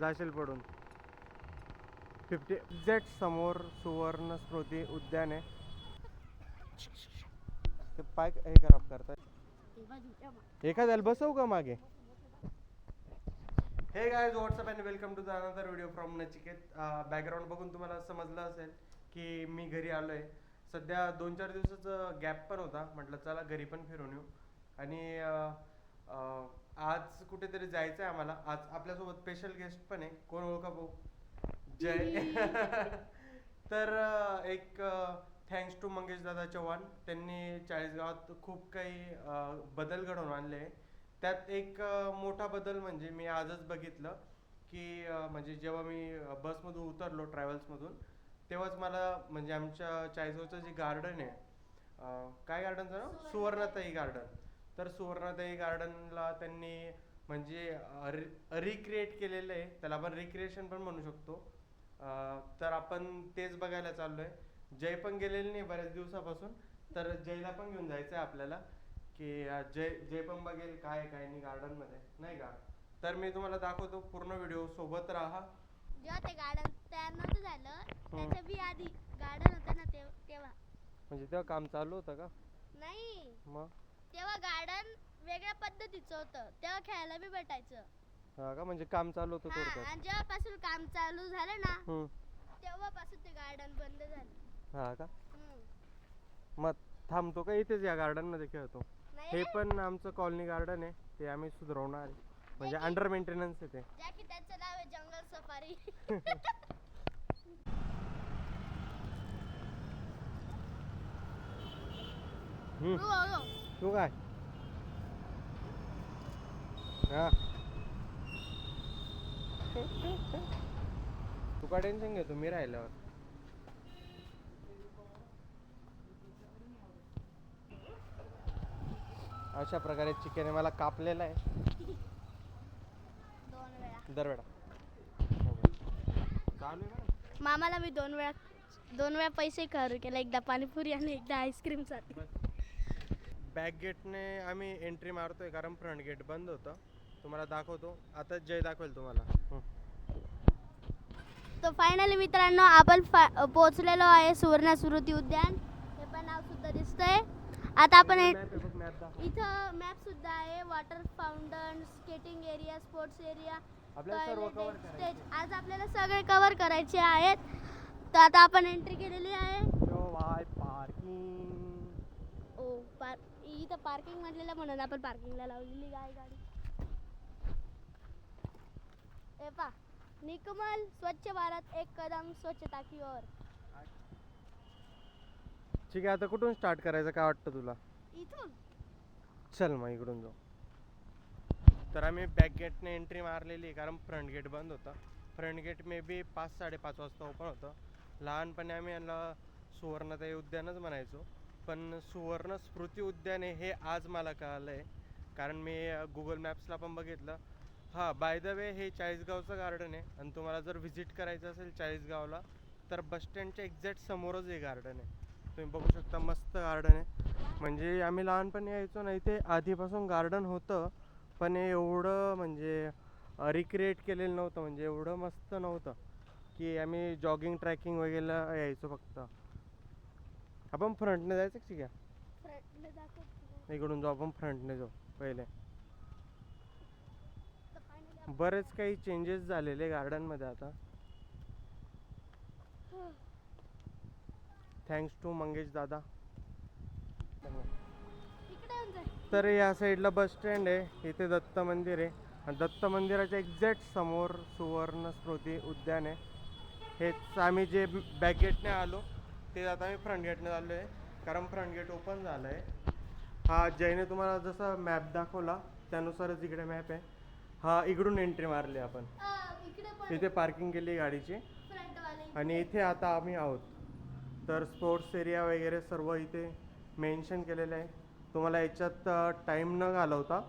जाशील पडून. Fifty exact समोर सुवर्ण स्मृती उद्यान. आहे ते पाय हे खराब करतात एखाद्याला बसवू का मागे? Hey guys what's up and welcome to the another video from Nachiket background बघून तुम्हाला समजलं असेल की मी घरी आलोय. सध्या दोन चार दिवसाचं गॅप पण होता. म्हटलं चला घरी पण फिरून येऊ. आणि uh, अं, आज कुठेतरी जायचं आहे आम्हाला. आज आपल्यासोबत स्पेशल गेस्ट पण आहे. कोण ओळखा भाऊ? जय. तर अं, एक थँक्स टू मंगेश दादा चव्हाण. त्यांनी चाळीसगावात खूप काही अं, बदल घडवून आणले त्यात एक अं, मोठा बदल म्हणजे मी आजच बघितलं की अं, म्हणजे जेव्हा मी अं, बसमधून उतरलो ट्रॅव्हल्समधून तेव्हाच मला म्हणजे आमच्या चाळीसगावचं जे गार्डन आहे अं, काय गार्डनचं नाव? सुवर्णताई गार्डन तर सुवर्णताई गार्डनला त्यांनी म्हणजे रिक्रिएट केलेलं आहे. त्याला आपण रिक्रिएशन पण म्हणू शकतो. तर आपण तेच बघायला चाललोय. जय पण गेलेले नाही बऱ्याच दिवसापासून. तर जयला पण घेऊन जायचं आहे आपल्याला. की जय जय पण बघेल काय आहे, काय नाही गार्डनमध्ये. नाही का? तर मी तुम्हाला दाखवतो पूर्ण व्हिडिओ सोबत राहा. जेव्हा ते गार्डन तयार नव्हतं झालं त्याच्या बी आधी गार्डन होतं ना तेव्हा. म्हणजे तेव्हा काम चालू होतं का? नाही. मग? तेव्हा गार्डन वेगळ्या पद्धतीचं होतं. तेव्हा खेळायला बी भेटायचं. हा का? म्हणजे काम चालू होतं हा थोडक्यात. आणि जेव्हापासून काम चालू झालं ना हम्म. तेव्हापासून ते गार्डन बंद झालं. हा का? हम्म. मग थांबतो का? इथेच या गार्डनमध्ये खेळतो. नाही. हे रे, पण आमचं कॉलनी गार्डन आहे. ते आम्ही सुधारवणार आहे. म्हणजे अंडर मेंटेनन्स आहे ते. ज्या की त्यांचं नाव आहे जंगल सफारी. हम्म. हो, हो. तू काय हा तू का टेन्शन घेतो मी राहिल्यावर अशा प्रकारे चिकन मला कापलेला आहे. दरवेळा चालू आहे ना? मामाला मी दोन वेळा दोन वेळा पैसे खर्च केले. एकदा पाणीपुरी आणि एकदा आईस्क्रीमसाठी बॅक गेटने आम्ही एंट्री मारतोय कारण फ्रंट गेट बंद होतं. तुम्हाला दाखवतो. आता जय दाखवेल तुम्हाला. तर फायनली मित्रांनो आपण फा- पोहोचलेलो आहे सुवर्ण स्मृती उद्यान. हे पण नाव सुद्धा दिसतंय. आता आपण. इथं मॅप सुद्धा आहे. Water fountain skating area sports area stage आज आपल्याला सगळे कव्हर करायचे आहेत. तर आता आपण एंट्री केलेली आहे. पार्किंग ओ पार इथं पार्किंग म्हटलेलं म्हणून आपण पार्किंगला लावलेली गाय गाडी. ए पा निकमल स्वच्छ भारत एक कदम स्वच्छता की ओर ठीक आहे आता कुठून स्टार्ट करायचं? काय वाटतं तुला? इथून? चल मग इकडून जाऊ. तर आम्ही बॅक गेटने एंट्री मारलेली कारण फ्रंट गेट बंद होता. फ्रंट गेट मे बी पाच साडेपाच वाजता ओपन होतं. लहानपणी आम्ही यांना सुवर्णताई उद्यानच म्हणायचो. पण सुवर्ण स्मृती उद्यान आहे हे आज मला कळालं आहे कारण मी गुगल मॅप्सला पण बघितलं. हां बाय द वे हे चाळीसगावचं गार्डन आहे. आणि तुम्हाला जर व्हिजिट करायचं असेल चाळीसगावला तर बस स्टँडच्या एक्झॅक्ट समोरच हे गार्डन आहे. तुम्ही बघू शकता मस्त गार्डन आहे. म्हणजे आम्ही लहानपणी यायचो नाही ते आधीपासून गार्डन होतं. पण हे एवढं म्हणजे रिक्रिएट केलेलं नव्हतं. म्हणजे एवढं मस्त नव्हतं. की आम्ही जॉगिंग ट्रॅकिंग वगैरे यायचो फक्त. आपण फ्रंटने जायचं फ्रंटने दाखव इकडून जाऊ आपण फ्रंटने जाऊ पहिले. बरेच काही चेंजेस झालेले गार्डनमध्ये आता. थँक्स टू मंगेश दादा. तर या साईडला बस स्टँड आहे इथे दत्त मंदिर आहे. आणि दत्त मंदिराच्या एक्झॅक्ट समोर सुवर्ण स्मृती उद्यान आहे. हेच आम्ही जे बॅक गेटने आलो ते आता आम्ही फ्रंट गेटने आलो आहे कारण फ्रंट गेट ओपन झालं आहे हा जयने तुम्हाला जसा मॅप दाखवला त्यानुसारच इकडे मॅप आहे हा इकडून एंट्री मारली आपण. इथे पार्किंग केली गाडीची. आणि इथे आता आम्ही आहोत. तर स्पोर्ट्स एरिया वगैरे सर्व इथे मेन्शन केलेलं आहे. तुम्हाला याच्यात टाईम न घालवता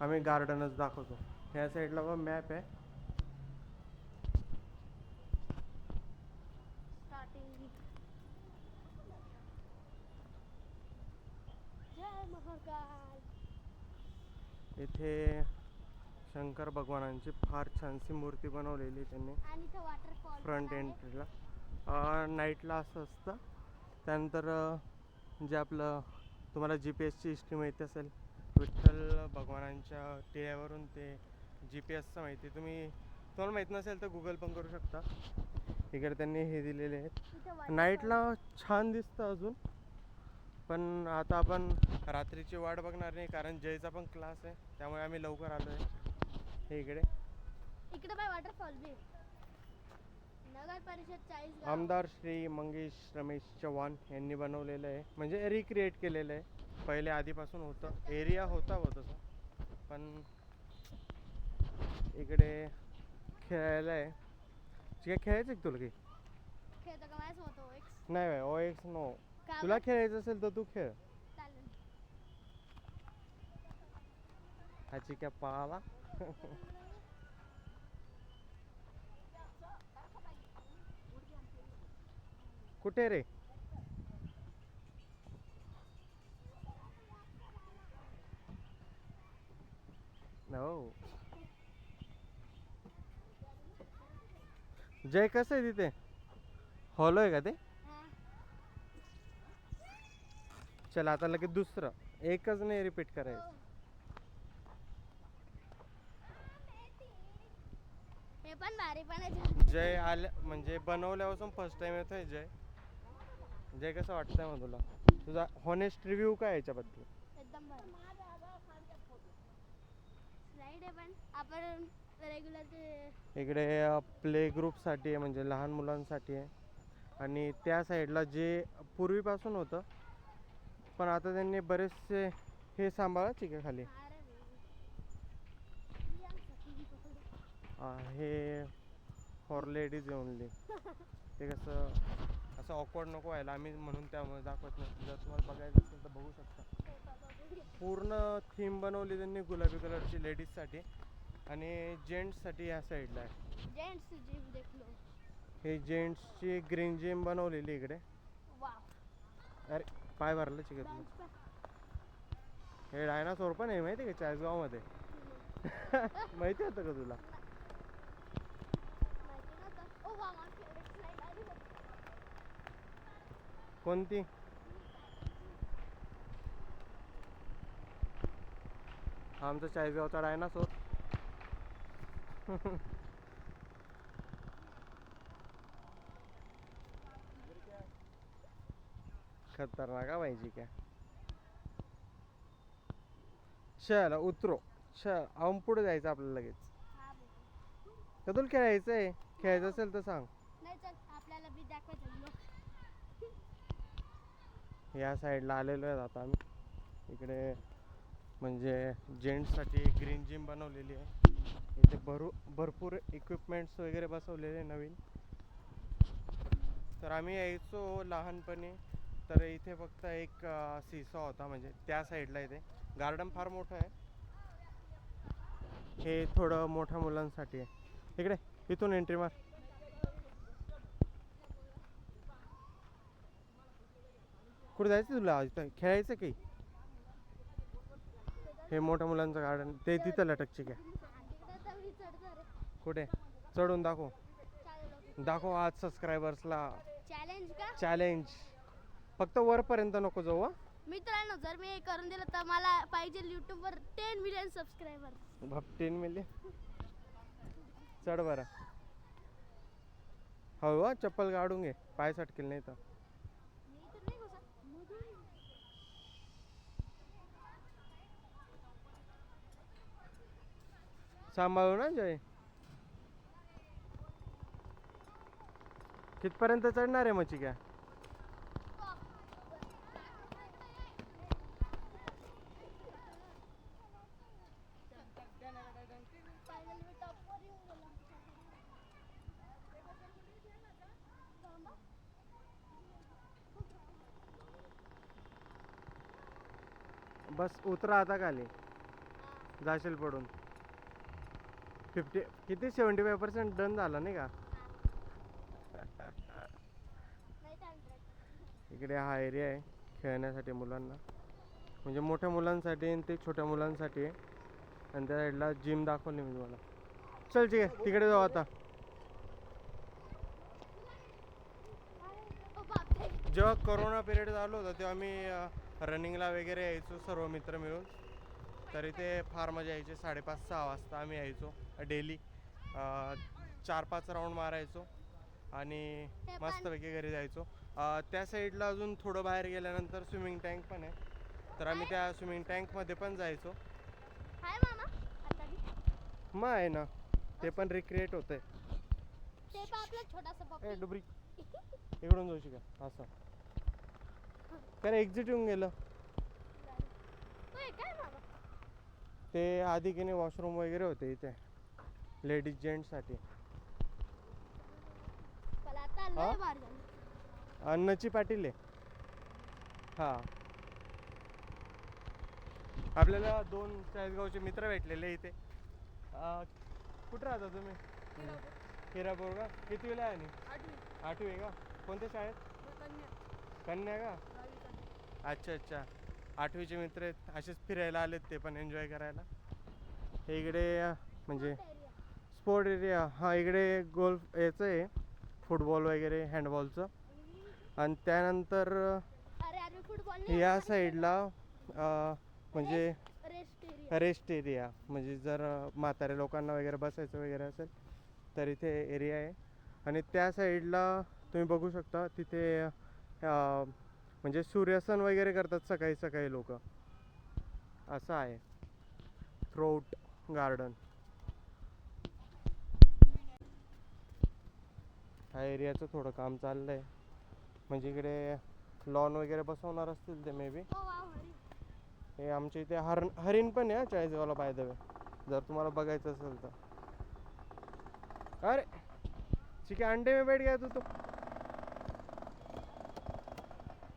आम्ही गार्डनच दाखवतो. ह्या साईडला पण मॅप आहे. इथे शंकर भगवानांची फार छानशी मूर्ती बनवलेली त्यांनी. आणि इथं वॉटरफॉल फ्रंट एंट्रीला नाईटला असं असतं. त्यानंतर जे आपलं तुम्हाला जी पी एसची हिस्ट्री माहिती असेल विठ्ठल भगवानांच्या टिळ्यावरून ते जी पी एसचं माहिती तुम्ही तुम्हाला माहीत नसेल तर गुगल पण करू शकता. इकडे त्यांनी हे दिलेले आहेत. नाईटला छान दिसतं अजून. पण आता आपण रात्रीची वाट बघणार नाही कारण जयचा पण क्लास आहे. त्यामुळे आम्ही लवकर आलो आहे हे इकडे. इकडे बाय वॉटरफॉल बी. नगर परिषद चाळीस आमदार श्री मंगेश रमेश चव्हाण यांनी बनवलेलं आहे. म्हणजे रिक्रिएट केलेलं आहे. पहिले आधीपासून होतं. एरिया होता हो तसं. पण इकडे खेळायला आहे. ठीक आहे खेळायचं तुला काही? नाही बाय ओ एक्स नो. का तुला खेळायचं असेल तर तू खेळ. चालेल. हा चिक्या पाहाला कुठे रे? नो जय कसं आहे तिथे? हॉलो आहे का ते हा. चल आता लगेच दुसरं. एकच नाही रिपीट करायचं. हे पण भारी पण आहे. जय आल्या म्हणजे बनवल्यापासून फर्स्ट टाइम येतोय जय. जय कसं वाटतंय मग तुला? तुझा हॉनेस्ट रिव्ह्यू काय याच्याबद्दल? एकदम भारी. स्लाईड आहे पण. आपण रेग्युलर ते इकडे प्ले ग्रुपसाठी आहे म्हणजे लहान मुलांसाठी आहे. आणि त्या साईडला जे पूर्वीपासून होतं पण आता त्यांनी बरेचसे हे सांभाळा खाली हे फॉर लेडीज ओनली ते कसं असं ऑकवर्ड नको व्हायला. आम्ही म्हणून त्यामुळे दाखवत नाही. जर तुम्हाला बघायचं असेल तर बघू शकता. पूर्ण थीम बनवली त्यांनी गुलाबी कलरची लेडीजसाठी आणि जेंट्ससाठी ह्या साईडला आहे. हे जेंट्सची ग्रीन जिम बनवलेली इकडे. अरे पाय भरलं चिकत हे डायनासोर पण आहे माहिती आहे का? चाळीसगावमध्ये. माहिती होतं का तुला? कोणती? आमचा चाळीसगावचा डायनासोर. खतरनाक हा पाहिजे क्या. चल उतरो. चल आऊन पुढे जायचं आपल्याला लगेच. हा बघ. का तुला खेळायचं आहे खेळायचं असेल तर सांग. नाही चल आपल्याला बी दाखवायचं लोक. या साईडला आलेलो आहेत आता आम्ही. इकडे म्हणजे जेंट्ससाठी ग्रीन जिम बनवलेली आहे. इथे भरू भरपूर इक्विपमेंट्स वगैरे बसवलेले नवीन. तर आम्ही यायचो लहानपणी. तर इथे फक्त एक सिसॉ होता म्हणजे त्या साईडला इथे. गार्डन फार मोठं आहे. हे थोडं मोठ्या मुलांसाठी आहे. इकडे इथून एंट्री मार. कुठे जायचं तुला? इथं खेळायचं काही हे मोठ्या मुलांचं गार्डन ते तिथं लटकचे रे कुठे? चढून दाखव. दाखव आज सबस्क्रायबर्सला चॅलेंज चॅलेंज फक्त वरपर्यंत नको जाऊ हा. मित्रांनो जर मी हे करून दिलं तर मला पाहिजे यूट्यूबवर टेन मिलियन सबस्क्रायबर टेन मिली चढ बरं. हो हा, चप्पल काढून घे. पाय सटकेल नाही तर. सांभाळू ना जय. कितपर्यंत चढणार आहे मच्छी काय Finally मी top वर येऊन गेलो. थांबा. बस उतरा आता खाली. जाशील पडून. फिफ्टी किती सेवन्टी फाय पर्सेंट डन झालं नाही का? इकडे हा एरिया आहे खेळण्यासाठी मुलांना. म्हणजे मोठ्या मुलांसाठी आणि ते छोट्या मुलांसाठी. आहे आणि त्या साईडला जिम दाखवली मी तुम्हाला. चल ठीक आहे तिकडे जाऊ आता. जेव्हा करोना पिरियड चालू होता तेव्हा मी रनिंगला वगैरे यायचो सर्व मित्र मिळून. तर इथे फार मजा यायची. साडेपाच सहा वाजता आम्ही यायचो डेली. चार पाच राऊंड मारायचो आणि ते मस्तपैकी घरी जायचो. अ, त्या साईडला अजून थोडं बाहेर गेल्यानंतर स्विमिंग टँक पण आहे. तर आम्ही त्या स्विमिंग टँकमध्ये पण जायचो. मग आहे ना. ते पण रिक्रिएट होतंय. ते डुबरी. इकडून जाऊ का असं. कारण एक्झिट येऊन गेलं. ते आधी की नाही वॉशरूम वगैरे होते इथे. लेडीज जेंट्ससाठी अन्नची पाटील आहे. हा. आपल्याला दोन चाळीसगावचे मित्र भेटलेले इथे. कुठं राहता तुम्ही? हिरापूर. का? किती वेळा आहे आणि? आठवी. आहे का? कोणत्या शाळेत? कन्या का? अच्छा अच्छा. आठवीचे मित्र आहेत. असेच फिरायला आलेत ते पण एन्जॉय करायला. हे इकडे म्हणजे स्पोर्ट एरिया हा इकडे गोल्फ याचं आहे. फुटबॉल वगैरे हँडबॉलचं आणि त्यानंतर या साईडला म्हणजे रेस्ट एरिया म्हणजे जर अं, म्हाताऱ्या लोकांना वगैरे बसायचं वगैरे असेल तर इथे एरिया आहे. आणि त्या साईडला तुम्ही बघू शकता तिथे म्हणजे सूर्यासन वगैरे करतात सकाळी सकाळी लोक. असं आहे. थ्रोट गार्डन ह्या एरियाचं थोडं काम चाललंय. म्हणजे इकडे लॉन वगैरे बसवणार असतील ते मे बी हे आमच्या इथे हरण हरिण पण आहे चाळीसगावला बाय द वे जर तुम्हाला बघायचं असेल तर. अरे ठीक आहे अंडे में बैठ गया तू तो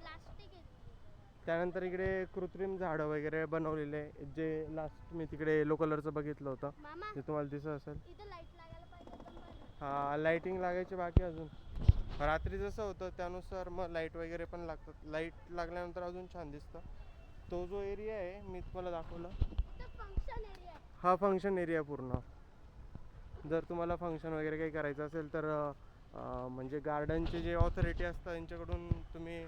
प्लास्टिक आहे त्यानंतर इकडे कृत्रिम झाडं वगैरे बनवलेले जे लास्ट मी तिकडे येलो कलरचं बघितलं होतं. ते तुम्हाला दिसत असेल. हा लाईटिंग लागायची बाकी अजून. रात्री जसं होतं त्यानुसार मग लाइट वगैरे पण लागतात. लाइट लागल्यानंतर अजून छान दिसतं. तो जो एरिया आहे मी तुम्हाला दाखवला. हा फंक्शन एरिया पूर्ण. जर तुम्हाला फंक्शन वगैरे काही करायचं असेल तर म्हणजे गार्डनचे जे ऑथॉरिटी असतात त्यांच्याकडून तुम्ही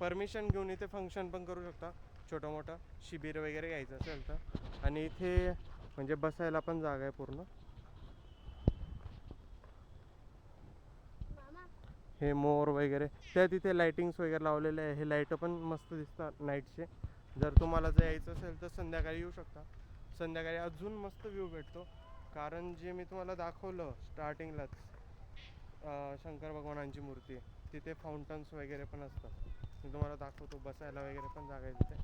परमिशन घेऊन इथे फंक्शन पण करू शकता. छोटं मोठं शिबिर वगैरे घ्यायचं असेल तर. आणि इथे म्हणजे बसायला पण जागा आहे पूर्ण. हे मोर वगैरे. त्या तिथे लाइटिंग्स वगैरे लावलेले आहे. हे लाइट पण मस्त दिसतात नाईटचे जर तुम्हाला जर यायचं असेल तर संध्याकाळी येऊ शकता. संध्याकाळी अजून मस्त व्ह्यू भेटतो. कारण जे मी तुम्हाला दाखवलं स्टार्टिंगलाच शंकर भगवानांची मूर्ती. तिथे फाउंटन्स वगैरे पण असतात. मी तुम्हाला दाखवतो बसायला वगैरे पण जागा आहे तिथे.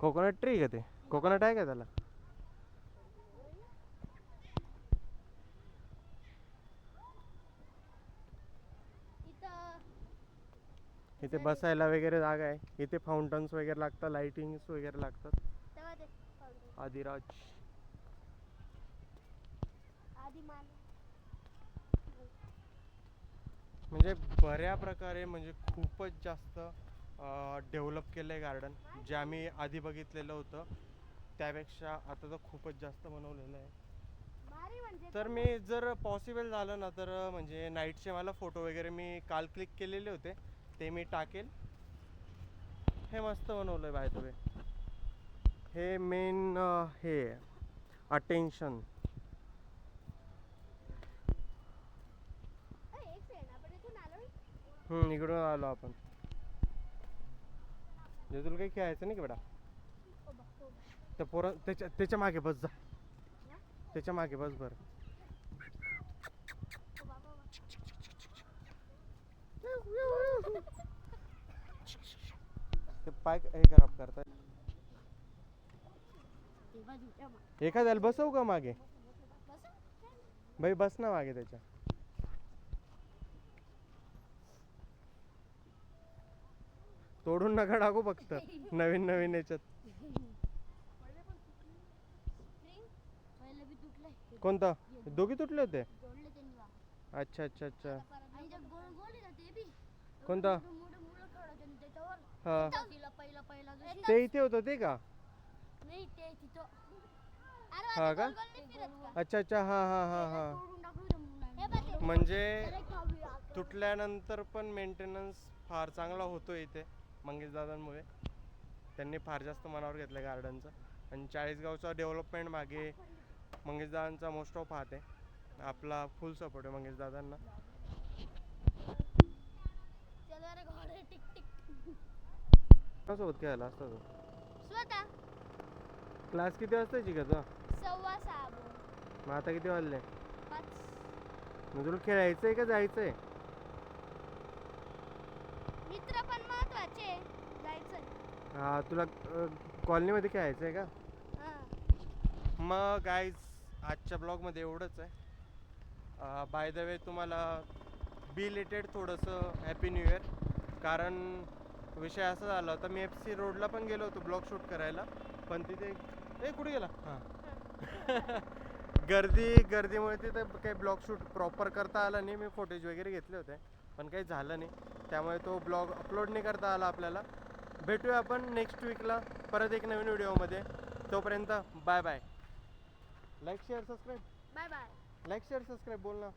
कोकोनट ट्री का ते? कोकोनट आहे का त्याला? इथं. बसायला वगैरे जागा आहे. इथे फाउंटन्स वगैरे लागतात लाइटिंग्स वगैरे लागतात. आदिराज. आधी मान म्हणजे बऱ्या प्रकारे म्हणजे खूपच जास्त डेव्हलप केलं आहे गार्डन जे आम्ही आधी बघितलेलं होतं. त्यापेक्षा आता तर खूपच जास्त बनवलेलं आहे. म्हणजे तर मी जर पॉसिबल झालं ना तर म्हणजे नाईटचे मला फोटो वगैरे मी काल क्लिक केलेले होते. ते मी टाकेल. हे मस्त बनवलं आहे बाय वे हे मेन हे अटेन्शन अरे, एक सेकंड आपण इथून आलो हम्म इकडून आलो आपण जे तुला काही खेळायचं नाही का बेटा. त्या पोरं त्याच्या त्याच्यामागे बस जा त्याच्यामागे बस बरं. ते पाय हे खराब करताय ते बाजूच्या मा- एखाद्याला बसवू का मागे. भाई बस ना मागे त्याच्या तोडून नका टाकू फक्त. नवीन नवीन याच्यात. कोणता? दोघी तुटले होते? अच्छा अच्छा अच्छा. कोणता? हा. ते इथे होतं ते का? हा का? अच्छा अच्छा. हा हा हा हा. म्हणजे तुटल्यानंतर पण मेंटेनन्स फार चांगला होतो इथे. मंगेश दादांमुळे त्यांनी फार जास्त मनावर घेतलं गार्डनचं. आणि चाळीसगावचा डेव्हलपमेंट मागे मंगेश दादांचा मोस्ट ऑफ हात आहे. आपला फुल सपोर्ट आहे मंगेश दादांना सोबत खेळायला असतो तो? स्वतः. क्लास किती वाजता शिकायचा सव्वा सहा. मग आता किती वाजले? मग तुला खेळायचंय का जायचंय मित्र जायचं हा तुला कॉलनीमध्ये खेळायचंय का? मग गाईज आजच्या ब्लॉगमध्ये एवढंच आहे. बाय द वे तुम्हाला बी रिलेटेड थोडंसं हॅपी न्यू इयर कारण विषय असा झाला होता मी एफ सी रोडला पण गेलो होतो ब्लॉग शूट करायला. पण तिथे ए कुठे गेला? हां. गर्दी गर्दीमुळे तिथे काही ब्लॉग शूट प्रॉपर करता आला नाही. मी फोटेज वगैरे घेतले होते पण काही झालं नाही. त्यामुळे तो ब्लॉग अपलोड नाही करता आला आपल्याला. भेटूया आपण नेक्स्ट वीकला परत एक नवीन व्हिडिओमध्ये. तोपर्यंत bye bye like share subscribe bye bye like share subscribe बोल ना.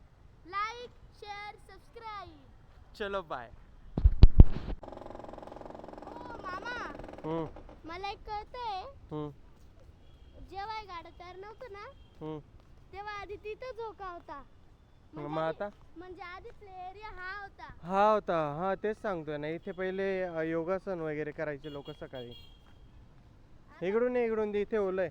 लाईक शेअर सबस्क्राईब चलो बाय ओ मामा. मला एक कळतंय. जेव्हा गाडं तयार नव्हतं ना. तेव्हा आधी तिथं झोका होता. मग म्हणजे आता? म्हणजे आधी एरिया हा होता. हा होता. हा तेच सांगतोय ना. इथे पहिले योगासन वगैरे करायचे लोक सकाळी. इकडून इकडून इथे ओलंय.